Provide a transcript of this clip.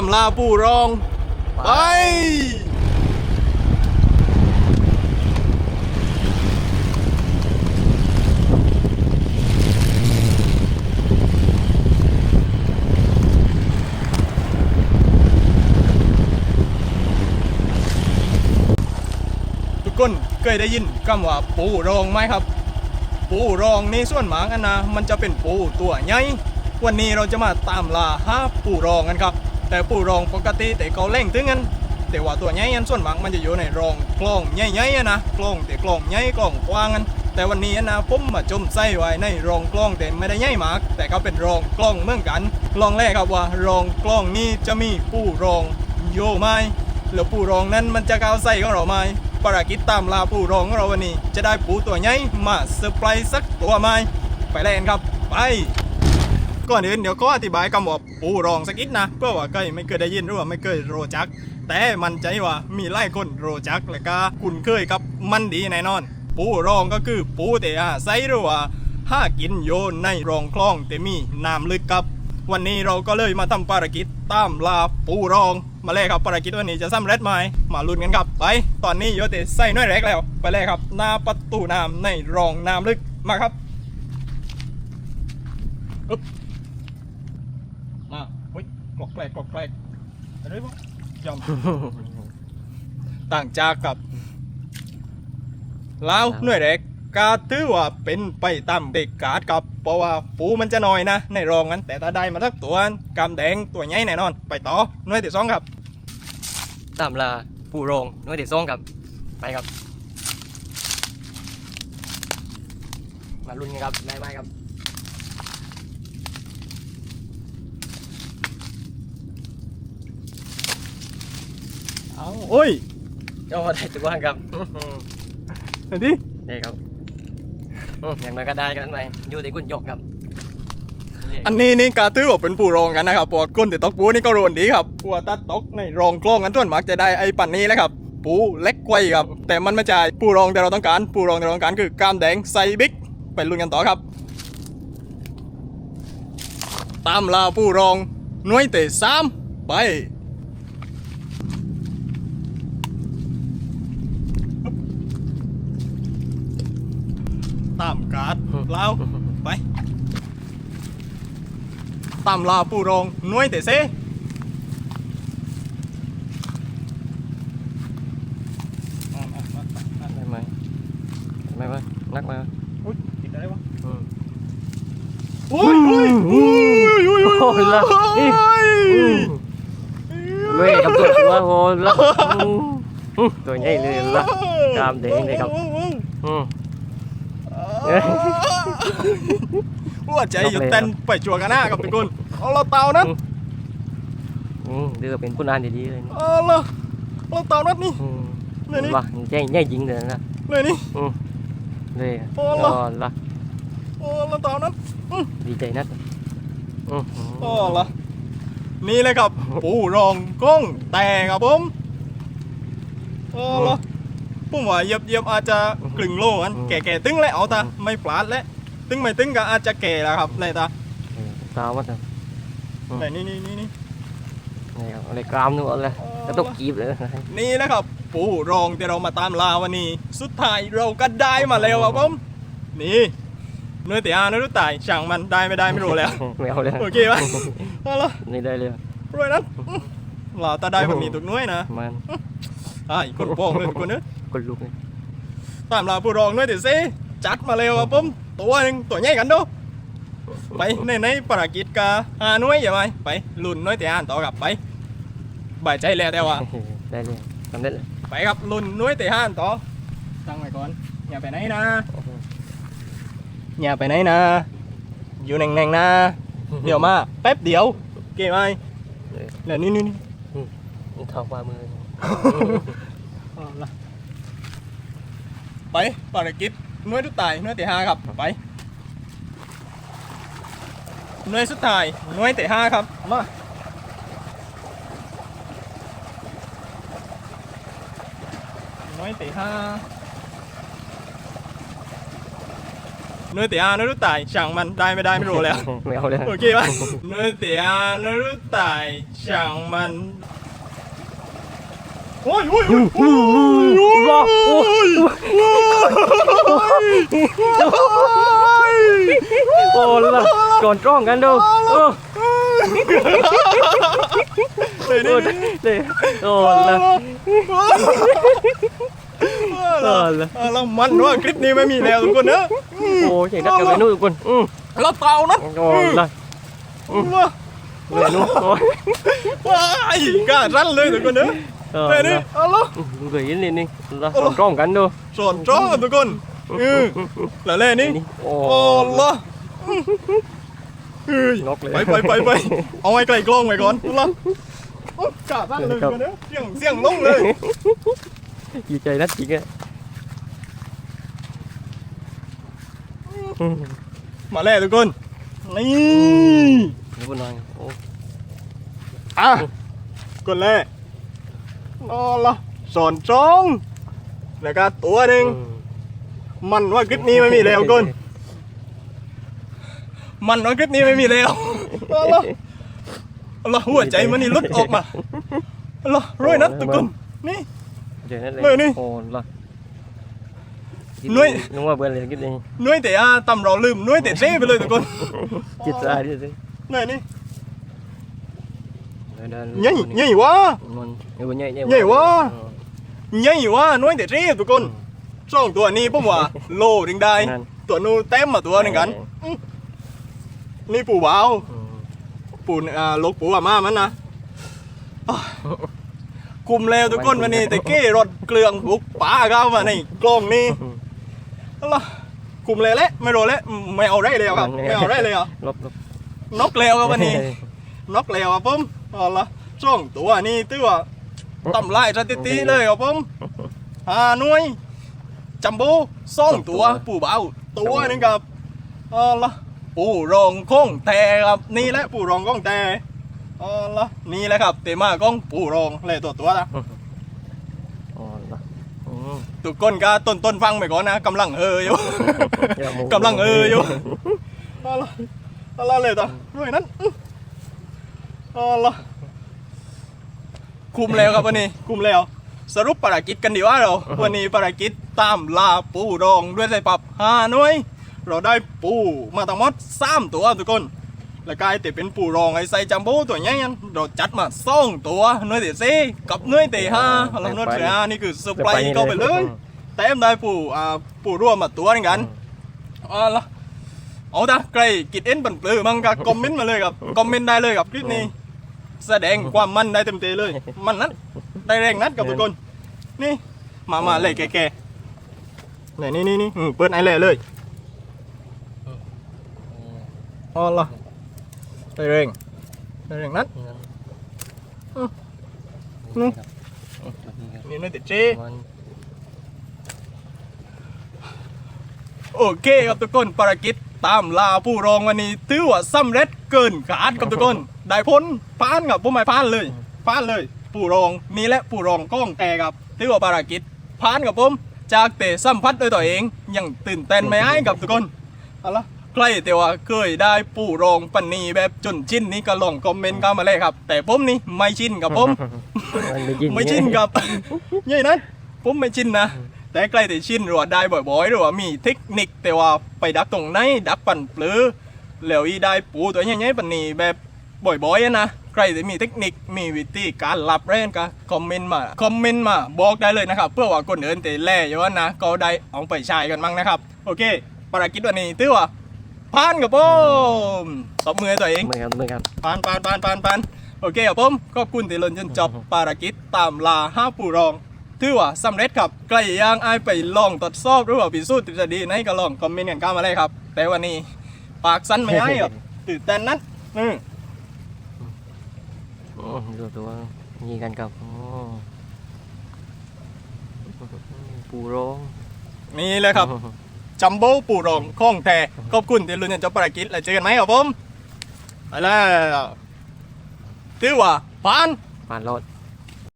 ามลาผู้รอง ไป ทุกคนเคยได้ยินคำว่าปูรองไหมครับ ปูรองในส่วนหมางอันนะมันจะเป็นปูตัวใหญ่วันนี้เราจะมาตามล่าหาปูรองกันครับ แต่ปูรองปกติแต่เขาเล่งถึงกันแต่ว่าตัวใหญ่อันส่วนมางมันจะอยู่ในรองกล้องใหญ่ๆอะนะกล้องแต่กล้องใหญ่กล้องกว้างกันแต่วันนี้นะผมมาจมไส้ไว้ในรองกล้องแต่ไม่ได้ใหญ่มาก แต่เขาเป็นรองกล้องเหมือนกันลองแรกครับว่ารองกล้องนี้จะมีปูรองโยไหมแล้วปูรองนั้นมันจะก้าวใส่ของเราไหมภารกิจตามลาปูรองของเราวันนี้ จะได้ปูตัวใหญ่มาเซอร์ไพรส์สักตัวไหมไปเล่นครับไป ก่อนอื่นเดี๋ยวก็อธิบายคำว่าปูรองสักนิดนะเพื่อว่าใครไม่เคยได้ยินหรือว่าไม่เคยโรจัก แต่มันใจว่ามีหลายคนโรจักและก็คุ้นเคยกับมันดีแน่นอน ปูรองก็คือปูแต่อาศัยหรือว่าห้ากินโยนในรองคลองแต่มีน้ำลึกครับ วันนี้เราก็เลยมาทำภารกิจตามลาปูรอง มาเลยครับภารกิจวันนี้จะสำเร็จไหมมาลุ้นกันครับไป ตอนนี้โยเตใส่น้อยแรกแล้ว ไปเลยครับ หน้าประตูน้ำในรองน้ำลึกมาครับอึ๊บมาเฮ้ย กรอกแกลกกรอกแกลกอะไรวะยอมต่างจากกับลาวหน่วยแรกก็ถือว่าเป็นไปตามเด็กกาดครับเพราะว่าปูมันจะน้อยนะ ในรองนั้นแต่ถ้าได้มาสักตัวกำแดงตัวใหญ่แน่นอน ไปต่อหน่วยที่สองครับ ตามลาปูโรงน้อยเด็ดซ่องครับ ไปครับ มาลุ้นกันครับได้ไหมครับ เอาโอ้ยโอ้ได้ตัวครับเห็นดิได้ครับอืมอย่างไรก็ได้กันไปอยู่ที่คุณยกครับ อันนี้นี่กาถือว่าเป็นปูรองกันนะครับเพราะว่าก้นแต่ตกปูนี่ก็โรนดีครับปัวตัดตกในรองกล้องกันต้นมักจะได้ไอ้ปันนี้แหละครับ ปูเล็กกว่าอีกครับ แต่มันไม่ใช่ปูรองแต่เราต้องการปูรองแต่เราต้องการคือกล้ามแดงไซบิ๊กไปลุ้นกันต่อครับ ตามลาปูรองหน่วยเตะสามไป ตาม การ์ดลาวไปตามลาปูรองหน่วยเตะเซได้ไหมได้ไหมนักไหมอุ้ยติดอะไรวะอืมอุ้ยอุ้ยอุ้ยอุ้ยโอ้ยละอุ้ยเว้ยกับตัวตัวโหละอืมอืมตัวใหญ่เลยละกล้ามแดงเลยครับอืมเอ้ย หัวใจหยุดเต้นไปจัวกันหน้ากับทุกคนเอาเราเตานั้นอืมเดือเป็นผู้นานดีๆเลยนะเอาเราเราเตานั้นนี่อืมเนี่ยนี่ว่าใหญ่ใหญ่จริงเลยนะเลยนี่อืมเลยโอ้ล่ะอ๋อละโอ้เราเตานั้นดีใจนักอืมโอ้ละนี่เลยครับปูรองก้งแต่ครับผมโอ้ละ ผมว่าเหยียบเหยียบอาจจะกลึงโลกันแก่ๆตึงแล้วเอาตาไม่ปลาดแล้วตึงไม่ตึงก็อาจจะแก่แล้วครับนายตาเออตาวัดนะไหนนี่นี่นี่นี่นี่ครับอะไรกรามนู่นเลยก็ต้องกีบเลยนี่แหละครับปูรองที่เรามาตามลาวันนี้ สุดท้ายเราก็ได้มาแล้วครับผมนี่เนื้อแต่อาเนื้อรู้ตายช่างมันได้ไม่ได้ไม่รู้แล้วไม่เอาเลยโอเคปะเอาละนี่ได้เลยรวยนั้นอื้อเราตาได้แบบนี้ตุกน้อยนะมันอะอีกคนโป้งเลยคนนึง คนลุกเลยตามลาปูรองด้วยเดี๋ยวสิจัดมาเร็วครับผมตัวหนึ่งตัวใหญ่กันดูไปในในภารกิจกาหาหน่วยอย่าไปไปลุ่นน้อยแต่อ่านต่อกลับไปบ่ายใจแล้วแต่ว่าได้เลยทำได้เลยไปครับลุ่นน้อยแต่ห้านต่อตั้งไว้ก่อนอย่าไปไหนนะอย่าไปไหนนะ อยู่แน่งๆนะเดี๋ยวมาแป๊บเดียวเกมไหมแล้วนี่นี่นี่ทองว่ามือเอาล่ะ ไปภารกิจหน่วยทุกตายหน่วยแต่ห้าครับไปหน่วยสุดท้ายหน่วยแต่ห้าครับมาหน่วยแต่ห้าหน่วยเตียนรู้ตายช่างมันได้ไม่ได้ไม่รู้แล้วไม่เอาเลยโอเคป่ะหน่วยเตียนรู้ตายช่างมัน โอ้ยโอ้ยโอ้ยโอ้ยโอ้ยว้าวโอ้ยโอ้ละก่อนจ้องกันดูโอ้เลยโอ้นี่เลยโอ้ละโอ้ละเรามันว่าคลิปนี้ไม่มีแล้วทุกคนนะโอ้ใหญ่นักกันเลยนู่นทุกคนอืมเราเต่านะโอ้ละว้าเลยนู่นโอ้ยว้ายกล้ารั้นเลยทุกคนนะโอ้เลยนี่ละเอาละเลยยินนี่นี่ละก่อนจ้องกันดูสอนจ้องกันทุกคนเออแล้วเล่นี่นี่โอ้โอ้ละเฮ้ยนกเลยไปไปไปไปเอาไว้ไกลกล้องไว้ก่อนละโอ้กล้ารั้นเลยทุกคนนะเสียงเสียงลงเลยดีใจนัดจริงอะอืมมาแล้วทุกคนนี่ดูบนหน่อยโอ้อะคนแรก นอนละสอนจ้องแล้วก็ตัวหนึ่งอืมมันว่าคลิปนี้ไม่มีแล้วคนมันว่าคลิปนี้ไม่มีแล้วเอาละเอาละหัวใจมันนี่หลุดออกมาเอาละร้อยนัดทุกคนนี่เจอนั่นเลยเลยนี่โอ้ละหน่วยนึกว่าเบื่อเลยคิดนี่หน้อยแต่อาตำเราลืมหน้อยแต่เซ่ไปเลยทุกคนจิตใจดิสินี่นี่เดินเดิน ใหญ่ใหญ่วะมันเออใหญ่ใหญ่ใหญ่วะใหญ่วะหน้อยแต่เซ่ทุกคนสองตัวนี้ผมว่าโลดึงได้นั่นตัวนู้นเต็มมาตัวหนึ่งกันอื้อนี่ปู่บ่าวอืมปู่อ่าลกปู่อาม่ามันนะอ้าวคุมแล้วทุกคนวันนี้แต่เก้รถเกลืองบุกป่าเข้ามาในกล้องนี่อืมอะไรคุมเลยแหละไม่รู้แล้วไม่เอาได้เลยครับไม่เอาได้เลยอะลบลบนกแล้วครับวันนี้นกแล้วครับผม เอาละช่องตัวนี่ตัวตำลายสถิติเลยครับผมหาหน่วยจัมโบ้สองตัวปู่เบาตัวหนึงครับเอาละปู่รองคงแต่ครับนี่แหละปู่รองคงแต่เอาละนี่แหละครับเตมาของปู่รองเลยตัวตัวละอ๋อละอืมทุกคนก็ต้นต้นๆฟังไปก่อนนะกำลังเฮออยู่อย่าโมกำลังเอออยู่เอาละเอาละเลยต่อด้วยนั้น อื้อเอาละคุมแล้วครับวันนี้ คุมแล้ว สรุปภารกิจกันดีว่าเรา วันนี้ภารกิจตามล่าปูรองด้วยใส่ปรับห้าหน่วย เราได้ปูมาทั้งหมดสามตัวทุกคน แล้วกลายแต่เป็นปูรองไอ้ไซจัมโบ้ตัวใหญ่ยันเราจัดมาสองตัวหน่วยเตะซีกับหน่วยเตะห้าแล้วหน่วยเตะห้านี่คือเซอร์ไพรส์เข้าไปเลยแต้มได้ปูอ่าปูร่วมมาตัวหนึงกันเอาละเอาตาใครกิดเอ็นบันปลือมังก็คอมเมนต์มาเลยครับคอมเมนต์ได้เลยกับคลิปนี้ แสดงความมันได้เต็มเตเลย มันนัดได้แรงนัดกับทุกคน นี่ มามาเลยแก่ๆไหนนี่นี่นี่อืมเปิดไอเล่เลยเอาละได้แรงได้แรงนัดอืมนี่นี่ไม่ติดเจมันโอเคครับทุกคนภารกิจตามล่าผู้รองวันนี้ถือว่าสำเร็จ เกินคาดครับทุกคนได้พ้นพานกับผู้ไม่พานเลยพานเลยผู้รองนี่แหละผู้รองก้องแต่ครับถือว่าภารกิจพานกับผมจากเตะสัมผัสด้วยตัวเองยังตื่นเต้นไม่ให้กับทุกคนเอาละใครแต่ว่าเคยได้ผู้รองปันนีแบบจนชินนี่ก็ลองคอมเมนต์เข้ามาเลยครับ แต่ผมนี่ไม่ชินกับผมมันไม่กินไม่ชินกับยี่นะผมไม่ชินนะแต่ใกล้แต่ชินหรือว่าได้บ่อยๆหรือว่ามีเทคนิคแต่ว่าไปดักตรงไหนดักปั่นเปลือ แล้วอีได้ปูตัวใหญ่ๆปันนี้แบบบ่อยๆอะนะใครที่มีเทคนิคมีวิธีการหลับเล่นก็คอมเมนต์มาคอมเมนต์มาบอกได้เลยนะครับ เพื่อว่าคนอื่นแต่แล่อยู่ว่านะก็ได้เอาไปใช้กันมั้งนะครับ โอเคภารกิจวันนี้ถือว่าผ่านกับผมตบมือให้ตัวเองเหมือนกันเหมือนกันปานปานปานปานปานโอเคครับผมขอบคุณที่ลนจนจบภารกิจตามลาห้าปู่รองถือว่าสำเร็จครับใกล้ย่างไอายไปลองตรวจสอบหรือว่าพิสูจน์ทฤษฎีไหนก็ลองคอมเมนต์กันเข้ามาเลยครับ แต่วันนี้ ปากสั้นไม่ให้ครับตื่นเต้นนัดอืมอืมดูตัวยีกันกับโอ้ปูโรงนี่เลยครับจัมโบ้ปู่รองข้องแท้ขอบคุณที่ลนจนจบภารกิจแล้วเจอกันไหมครับผมไปแล้วถือว่าผ่านผ่านรอด